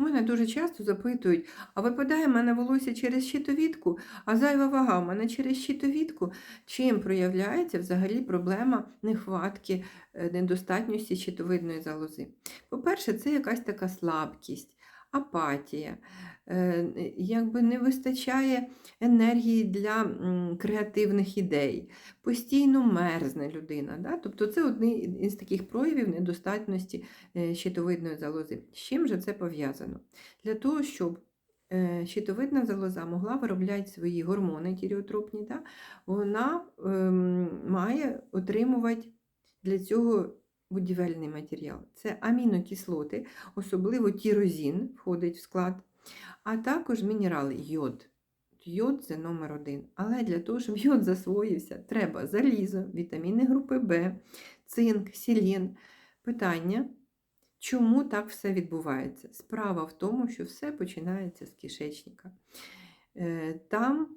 У мене дуже часто запитують, а випадає в мене волосся через щитовідку, а зайва вага в мене через щитовідку. Чим проявляється взагалі проблема нехватки, е, недостатньості щитовидної залози? По-перше, це якась така слабкість, апатія, е, якби не вистачає енергії для креативних ідей, постійно мерзне людина. Да? Тобто це один із таких проявів недостатності е, щитовидної залози. З чим же це пов'язано? Для того, щоб е, щитовидна залоза могла виробляти свої гормони тіріотропні, да? вона ем, має отримувати для цього будівельний матеріал. Це амінокислоти, особливо тірозін входить в склад, а також мінерали йод. Йод це номер один. Але для того, щоб йод засвоївся, треба залізо, вітаміни групи В, цинк, селен. Питання, чому так все відбувається? Справа в тому, що все починається з кишечника. Е, Там,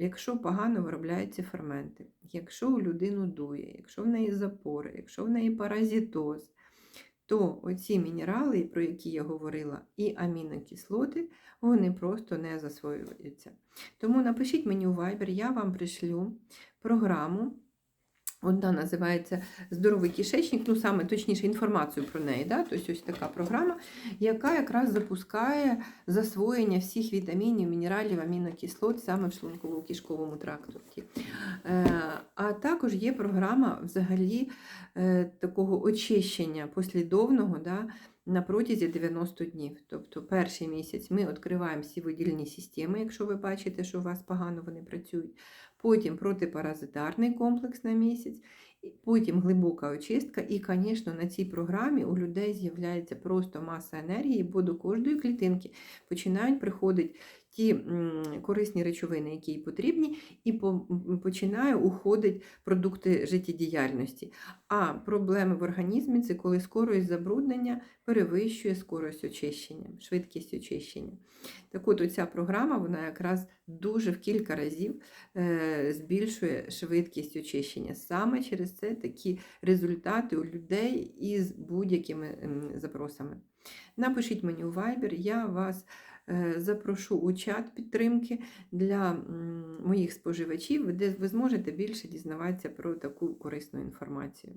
якщо погано виробляються ферменти, якщо у людину дує, якщо в неї запори, якщо в неї паразитоз, то оці мінерали, про які я говорила, і амінокислоти, вони просто не засвоюються. Тому напишіть мені у Viber, я вам пришлю програму. Одна називається Здоровий кишечник, ну саме точніше інформацію про неї. Да? Тобто ось така програма, яка якраз запускає засвоєння всіх вітамінів, мінералів, амінокислот саме в шлунково-кишковому тракторі. Е, А також є програма взагалі е, такого очищення послідовного да, на протязі 90 днів. Тобто перший місяць ми відкриваємо всі видільні системи, якщо ви бачите, що у вас погано вони працюють. Потім протипаразитарний комплекс на місяць, потім глибока очистка. І, звісно, на цій програмі у людей з'являється просто маса енергії, бо до кожної клітинки починають приходити ті корисні речовини, які їй потрібні, і починає уходити продукти життєдіяльності. А проблеми в організмі це коли скорость забруднення перевищує скорость очищення, швидкість очищення. Так от оця програма вона якраз дуже в кілька разів е, збільшує швидкість очищення. Саме через це такі результати у людей із будь-якими ем, запросами. Напишіть мені у Viber, я вас е, запрошу у чат підтримки для моїх споживачів, де ви зможете більше дізнаватися про таку корисну інформацію.